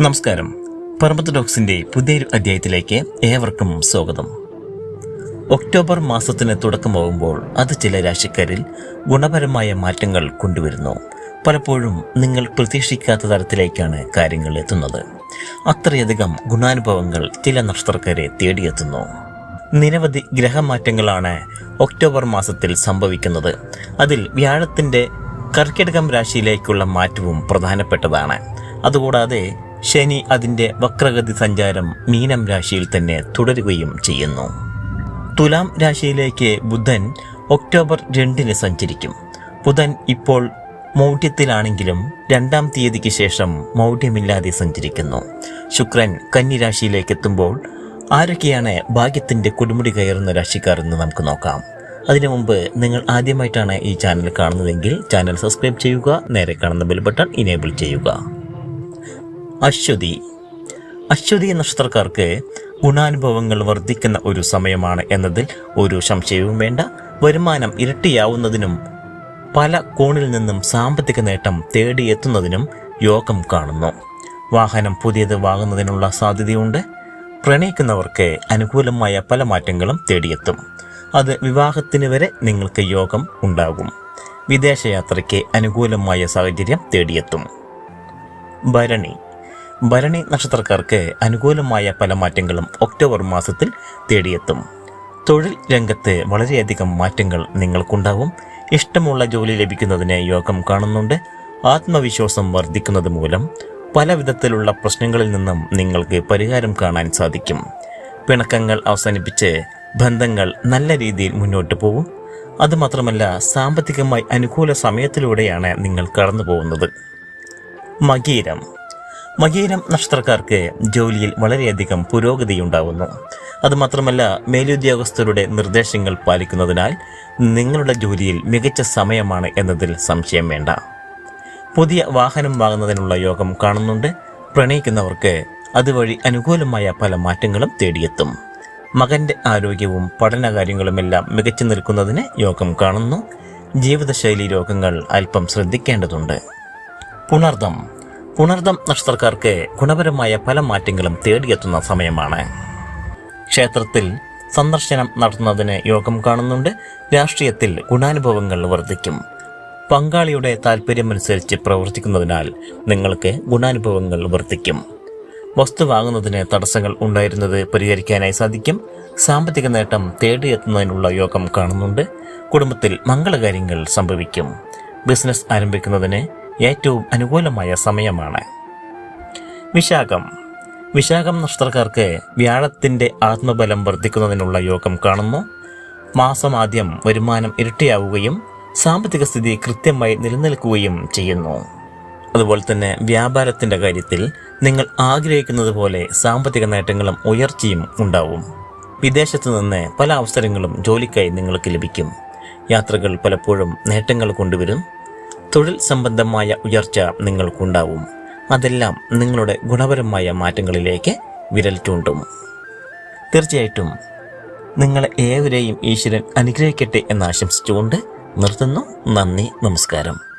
നമസ്കാരം. പറമ്പത്ത് ഡോക്സിന്റെ പുതിയൊരു അധ്യായത്തിലേക്ക് ഏവർക്കും സ്വാഗതം. ഒക്ടോബർ മാസത്തിന് തുടക്കമാകുമ്പോൾ അത് ചില രാശിക്കാരിൽ ഗുണപരമായ മാറ്റങ്ങൾ കൊണ്ടുവരുന്നു. പലപ്പോഴും നിങ്ങൾ പ്രതീക്ഷിക്കാത്ത തരത്തിലേക്കാണ് കാര്യങ്ങൾ എത്തുന്നത്. അത്രയധികം ഗുണാനുഭവങ്ങൾ ചില നക്ഷത്രക്കാരെ തേടിയെത്തുന്നു. നിരവധി ഗ്രഹമാറ്റങ്ങളാണ് ഒക്ടോബർ മാസത്തിൽ സംഭവിക്കുന്നത്. അതിൽ വ്യാഴത്തിന്റെ കർക്കിടകം രാശിയിലേക്കുള്ള മാറ്റവും പ്രധാനപ്പെട്ടതാണ്. അതുകൂടാതെ ശനി അതിന്റെ വക്രഗതി സഞ്ചാരം മീനം രാശിയിൽ തന്നെ തുടരുകയും ചെയ്യുന്നു. തുലാം രാശിയിലേക്ക് ബുധൻ ഒക്ടോബർ രണ്ടിന് സഞ്ചരിക്കും. ബുധൻ ഇപ്പോൾ മൗഢ്യത്തിലാണെങ്കിലും രണ്ടാം തീയതിക്ക് ശേഷം മൗഢ്യമില്ലാതെ സഞ്ചരിക്കുന്നു. ശുക്രൻ കന്നിരാശിയിലേക്ക് എത്തുമ്പോൾ ആരൊക്കെയാണ് ഭാഗ്യത്തിന്റെ കൊടുമുടി കയറുന്ന രാശിക്കാർ എന്ന് നമുക്ക് നോക്കാം. അതിനു മുമ്പ് നിങ്ങൾ ആദ്യമായിട്ടാണ് ഈ ചാനൽ കാണുന്നതെങ്കിൽ ചാനൽ സബ്സ്ക്രൈബ് ചെയ്യുക നേരെ കാണുന്ന ബെൽ ബട്ടൺ ഇനേബിൾ ചെയ്യുക. അശ്വതി. അശ്വതി നക്ഷത്രക്കാർക്ക് ഗുണാനുഭവങ്ങൾ വർദ്ധിക്കുന്ന ഒരു സമയമാണ് എന്നതിൽ ഒരു സംശയവും വേണ്ട. വരുമാനം ഇരട്ടിയാവുന്നതിനും പല കോണിൽ നിന്നും സാമ്പത്തിക നേട്ടം തേടിയെത്തുന്നതിനും യോഗം കാണുന്നു. വാഹനം പുതിയത് വാങ്ങുന്നതിനുള്ള സാധ്യതയുണ്ട്. പ്രണയിക്കുന്നവർക്ക് അനുകൂലമായ പല മാറ്റങ്ങളും തേടിയെത്തും. അത് വിവാഹത്തിന് വരെ നിങ്ങൾക്ക് യോഗം ഉണ്ടാകും. വിദേശയാത്രയ്ക്ക് അനുകൂലമായ സാഹചര്യം തേടിയെത്തും. ഭരണി. ഭരണി നക്ഷത്രക്കാർക്ക് അനുകൂലമായ പല മാറ്റങ്ങളും ഒക്ടോബർ മാസത്തിൽ തേടിയെത്തും. തൊഴിൽ രംഗത്ത് വളരെയധികം മാറ്റങ്ങൾ നിങ്ങൾക്കുണ്ടാവും. ഇഷ്ടമുള്ള ജോലി ലഭിക്കുന്നതിന് യോഗം കാണുന്നുണ്ട്. ആത്മവിശ്വാസം വർദ്ധിക്കുന്നത് മൂലം പല വിധത്തിലുള്ള പ്രശ്നങ്ങളിൽ നിന്നും നിങ്ങൾക്ക് പരിഹാരം കാണാൻ സാധിക്കും. പിണക്കങ്ങൾ അവസാനിപ്പിച്ച് ബന്ധങ്ങൾ നല്ല രീതിയിൽ മുന്നോട്ട് പോകും അതുമാത്രമല്ല സാമ്പത്തികമായി അനുകൂല സമയത്തിലൂടെയാണ് നിങ്ങൾ കടന്നു പോകുന്നത് മകീരം മകീരം നക്ഷത്രക്കാർക്ക് ജോലിയിൽ വളരെയധികം പുരോഗതിയുണ്ടാവുന്നു. അതുമാത്രമല്ല മേലുദ്യോഗസ്ഥരുടെ നിർദ്ദേശങ്ങൾ പാലിക്കുന്നതിനാൽ നിങ്ങളുടെ ജോലിയിൽ മികച്ച സമയമാണ് എന്നതിൽ സംശയം വേണ്ട. പുതിയ വാഹനം വാങ്ങുന്നതിനുള്ള യോഗം കാണുന്നുണ്ട്. പ്രണയിക്കുന്നവർക്ക് അതുവഴി അനുകൂലമായ പല മാറ്റങ്ങളും തേടിയെത്തും. മകന്റെ ആരോഗ്യവും പഠനകാര്യങ്ങളുമെല്ലാം മികച്ചു നിൽക്കുന്നതിന് യോഗം കാണുന്നു. ജീവിതശൈലി രോഗങ്ങൾ അല്പം ശ്രദ്ധിക്കേണ്ടതുണ്ട്. പുണർദം. പുണർദം നക്ഷത്രക്കാർക്ക് ഗുണപരമായ പല മാറ്റങ്ങളും തേടിയെത്തുന്ന സമയമാണ്. ക്ഷേത്രത്തിൽ സന്ദർശനം നടത്തുന്നതിന് യോഗം കാണുന്നുണ്ട്. രാഷ്ട്രീയത്തിൽ ഗുണാനുഭവങ്ങൾ വർദ്ധിക്കും. പങ്കാളിയുടെ താല്പര്യമനുസരിച്ച് പ്രവർത്തിക്കുന്നതിനാൽ നിങ്ങൾക്ക് ഗുണാനുഭവങ്ങൾ വർദ്ധിക്കും. വസ്തു വാങ്ങുന്നതിന് തടസ്സങ്ങൾ ഉണ്ടായിരുന്നത് പരിഹരിക്കാനായി സാധിക്കും. സാമ്പത്തിക നേട്ടം തേടിയെത്തുന്നതിനുള്ള യോഗം കാണുന്നുണ്ട്. കുടുംബത്തിൽ മംഗളകാര്യങ്ങൾ സംഭവിക്കും. ബിസിനസ് ആരംഭിക്കുന്നതിന് ഏറ്റവും അനുകൂലമായ സമയമാണ്. വിശാഖം. വിശാഖം നക്ഷത്രക്കാർക്ക് വ്യാഴത്തിന്റെ ആത്മബലം വർദ്ധിക്കുന്നതിനുള്ള യോഗം കാണുന്നു. മാസം ആദ്യം വരുമാനം ഇരട്ടിയാവുകയും സാമ്പത്തിക സ്ഥിതി കൃത്യമായി നിലനിൽക്കുകയും ചെയ്യുന്നു. അതുപോലെ തന്നെ വ്യാപാരത്തിന്റെ കാര്യത്തിൽ നിങ്ങൾ ആഗ്രഹിക്കുന്നത് പോലെ സാമ്പത്തിക നേട്ടങ്ങളും ഉയർച്ചയും ഉണ്ടാവും. വിദേശത്തു നിന്ന് പല അവസരങ്ങളും ജോലിക്കായി നിങ്ങൾക്ക് ലഭിക്കും. യാത്രകൾ പലപ്പോഴും നേട്ടങ്ങൾ കൊണ്ടുവരും. തൊഴിൽ സംബന്ധമായ ഉയർച്ച നിങ്ങൾക്കുണ്ടാവും. അതെല്ലാം നിങ്ങളുടെ ഗുണപരമായ മാറ്റങ്ങളിലേക്ക് വിരൽ ചൂണ്ടും. തീർച്ചയായിട്ടും നിങ്ങളെ ഏവരെയും ഈശ്വരൻ അനുഗ്രഹിക്കട്ടെ എന്ന് ആശംസിച്ചുകൊണ്ട് നിർത്തുന്നു. നന്ദി നമസ്കാരം.